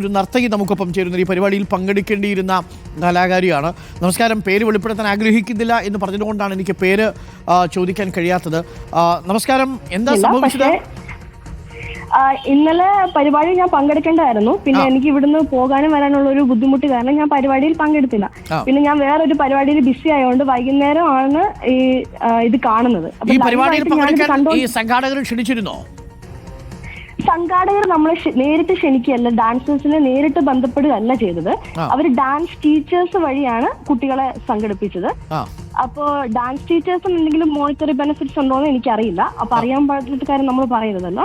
ഒരു നർത്തകി നമുക്കൊപ്പം ചേരുന്ന ഈ പരിപാടിയിൽ പങ്കെടുക്കേണ്ടിയിരുന്ന കലാകാരിയാണ്. നമസ്കാരം. പേര് വെളിപ്പെടുത്താൻ ആഗ്രഹിക്കുന്നില്ല എന്ന് പറഞ്ഞതുകൊണ്ടാണ് എനിക്ക് പേര് ചോദിക്കാൻ കഴിയാത്തത്. നമസ്കാരം. എന്താ സംഭവിച്ചത്? ഇന്നലെ പരിപാടി ഞാൻ പങ്കെടുക്കേണ്ടായിരുന്നു. പിന്നെ എനിക്ക് ഇവിടുന്ന് പോകാനും വരാനുള്ള ഒരു ബുദ്ധിമുട്ട് കാരണം ഞാൻ പരിപാടിയിൽ പങ്കെടുത്തില്ല. പിന്നെ ഞാൻ വേറൊരു പരിപാടിയിൽ ബിസി ആയതുകൊണ്ട് വൈകുന്നേരം ആണ് ഈ ഇത് കാണുന്നത്. ഈ പരിപാടിയിൽ സംഘാടകർ ക്ഷണിച്ചിരുന്നോ? സംഘാടകർ നമ്മളെ നേരിട്ട് ക്ഷണിക്കുകയല്ല ഡാൻസേഴ്സിനെ നേരിട്ട് ബന്ധപ്പെടുകയല്ല ചെയ്തത്. അവർ ഡാൻസ് ടീച്ചേഴ്സ് വഴിയാണ് കുട്ടികളെ സംഘടിപ്പിച്ചത്. അപ്പോ ഡാൻസ് ടീച്ചേഴ്സിന് എന്തെങ്കിലും മോണിറ്ററി ബെനിഫിറ്റ്സ് ഉണ്ടോ എന്ന് എനിക്കറിയില്ല. അപ്പൊ അറിയാൻ പാടില്ലാത്ത കാര്യം നമ്മൾ പറയരുതല്ലോ.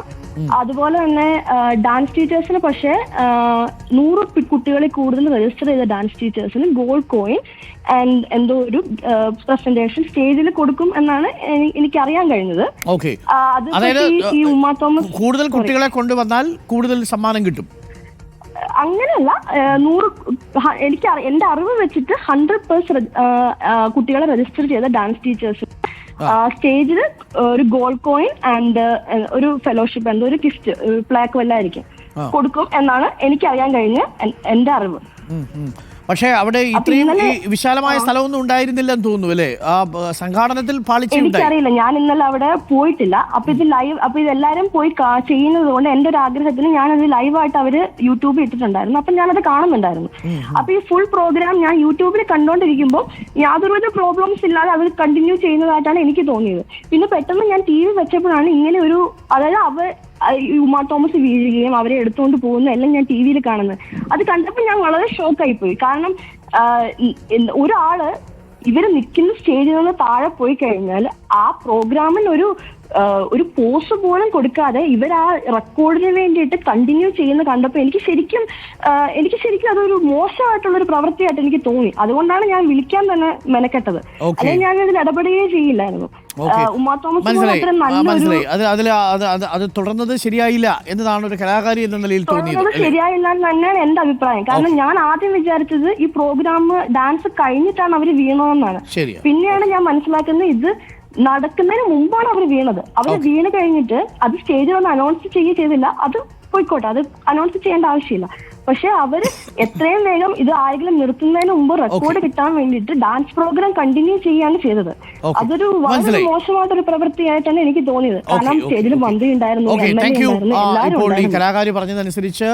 അതുപോലെ തന്നെ ഡാൻസ് ടീച്ചേഴ്സിന് പക്ഷേ നൂറ് കുട്ടികളെ കുട്ടികളിൽ കൂടുതൽ രജിസ്റ്റർ ചെയ്ത ഡാൻസ് ടീച്ചേഴ്സിന് ഗോൾഡ് കോയിൻ ആൻഡ് എന്തോ ഒരു പ്രസന്റേഷൻ സ്റ്റേജിൽ കൊടുക്കും എന്നാണ് എനിക്ക് എനിക്കറിയാൻ കഴിഞ്ഞത്. അത് ഈ ഉമ്മ തോമസ് കൂടുതൽ കുട്ടികളെ കൊണ്ടുവന്നാൽ കൂടുതൽ സമ്മാനം കിട്ടും. അങ്ങനെയല്ല നൂറ് എനിക്ക് എന്റെ അറിവ് വെച്ചിട്ട് ഹൺഡ്രഡ് പേഴ്സ് കുട്ടികളെ രജിസ്റ്റർ ചെയ്ത ഡാൻസ് ടീച്ചേഴ്സ് സ്റ്റേജിൽ ഒരു ഗോൾഡ് കോയിൻ ആൻഡ് ഒരു ഫെലോഷിപ്പ് എന്തോ ഒരു ഗിഫ്റ്റ് പ്ലാക്ക് വല്ലായിരിക്കും. കൊടുക്കും എന്നാണ് എനിക്കറിയാൻ കഴിഞ്ഞ എന്റെ അറിവ്. പക്ഷേ അവിടെ ഇത്രയും വിശാലമായ സ്ഥലമൊന്നും ഉണ്ടായിരുന്നില്ലെന്ന് തോന്നുന്നു അല്ലേ? ആ സംഘാടനത്തിൽ എനിക്കറിയില്ല. ഞാൻ ഇന്നലെ അവിടെ പോയിട്ടില്ല. അപ്പൊ ഇത് ലൈവ് അപ്പൊ ഇത് എല്ലാരും പോയി ചെയ്യുന്നത് കൊണ്ട് എന്റെ ഒരു ആഗ്രഹത്തിന് ഞാൻ അത് ലൈവായിട്ട് അവർ യൂട്യൂബിൽ ഇട്ടിട്ടുണ്ടായിരുന്നു. അപ്പൊ ഞാനത് കാണുന്നുണ്ടായിരുന്നു. അപ്പൊ ഈ ഫുൾ പ്രോഗ്രാം ഞാൻ യൂട്യൂബിൽ കണ്ടോണ്ടിരിക്കുമ്പോൾ യാതൊരുവിധ പ്രോബ്ലംസ് ഇല്ലാതെ അവർ കണ്ടിന്യൂ ചെയ്യുന്നതായിട്ടാണ് എനിക്ക് തോന്നിയത്. പിന്നെ പെട്ടെന്ന് ഞാൻ ടി വി വെച്ചപ്പോഴാണ് ഇങ്ങനെ ഒരു അതായത് അവർ ഉമാ തോമസ് വീഴുകയും അവരെ എടുത്തുകൊണ്ട് പോകുന്ന എല്ലാം ഞാൻ ടി വിയിൽ കാണുന്നത്. അത് കണ്ടപ്പോൾ ഞാൻ വളരെ ഷോക്കായി പോയി. കാരണം ഒരാൾ ഇവർ നിൽക്കുന്ന സ്റ്റേജിൽ നിന്ന് താഴെ പോയി കഴിഞ്ഞാൽ ആ പ്രോഗ്രാമിന് ഒരു ഒരു പോസ് പോലും കൊടുക്കാതെ ഇവർ ആ റെക്കോർഡിന് വേണ്ടിയിട്ട് കണ്ടിന്യൂ ചെയ്യുന്ന കണ്ടപ്പോൾ എനിക്ക് ശരിക്കും എനിക്ക് ശരിക്കും അതൊരു മോശമായിട്ടുള്ള ഒരു പ്രവൃത്തിയായിട്ട് എനിക്ക് തോന്നി. അതുകൊണ്ടാണ് ഞാൻ വിളിക്കാൻ തന്നെ മെനക്കെട്ടത്. അല്ലെങ്കിൽ ഞാൻ ഇതിൽ ഇടപെടുകയേ ചെയ്യില്ലായിരുന്നു. മനസ്സിലായി. അത് അതിൽ അത് അത് തുടർന്നത് ശരിയായില്ല എന്നതാണ് ഒരു കലാകാരി എന്ന നിലയിൽ തോന്നിയത് ശരിയായില്ല എന്ന് തന്നെയാണ് എന്റെ അഭിപ്രായം. കാരണം ഞാൻ ആദ്യം വിചാരിച്ചത് ഈ പ്രോഗ്രാം ഡാൻസ് കഴിഞ്ഞിട്ടാണ് അവർ വീണതെന്നാണ്. പിന്നെയാണ് ഞാൻ മനസ്സിലാക്കുന്നത് ഇത് നടക്കുന്നതിന് മുമ്പാണ് അവർ വീണത്. അവർ വീണ് കഴിഞ്ഞിട്ട് അത് സ്റ്റേജിൽ ഒന്ന് അനൗൺസ് ചെയ്യുക ചെയ്തില്ല. അത് പോയിക്കോട്ടെ അത് അനൗൺസ് ചെയ്യേണ്ട ആവശ്യമില്ല. പക്ഷെ അവർ എത്രയും വേഗം ഇത് ആരെങ്കിലും നിർത്തുന്നതിന് മുമ്പ് റെക്കോർഡ് കിട്ടാൻ വേണ്ടിയിട്ട് ഡാൻസ് പ്രോഗ്രാം കണ്ടിന്യൂ ചെയ്യാണ് ചെയ്തത്. അതൊരു വളരെ. മോശമായിട്ടൊരു പ്രവൃത്തിയായിട്ടാണ് എനിക്ക് തോന്നിയത്. കാരണം സ്റ്റേജിൽ. മന്ത്രി ഉണ്ടായിരുന്നു ഈ കലാകാരി പറഞ്ഞതനുസരിച്ച്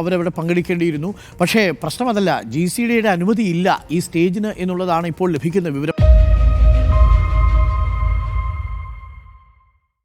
അവരവിടെ പങ്കെടുക്കേണ്ടിയിരുന്നു. പക്ഷേ പ്രശ്നം അതല്ല ജി സി ഡിയുടെ അനുമതി ഇല്ല ഈ സ്റ്റേജിന് എന്നുള്ളതാണ് ഇപ്പോൾ ലഭിക്കുന്ന വിവരം.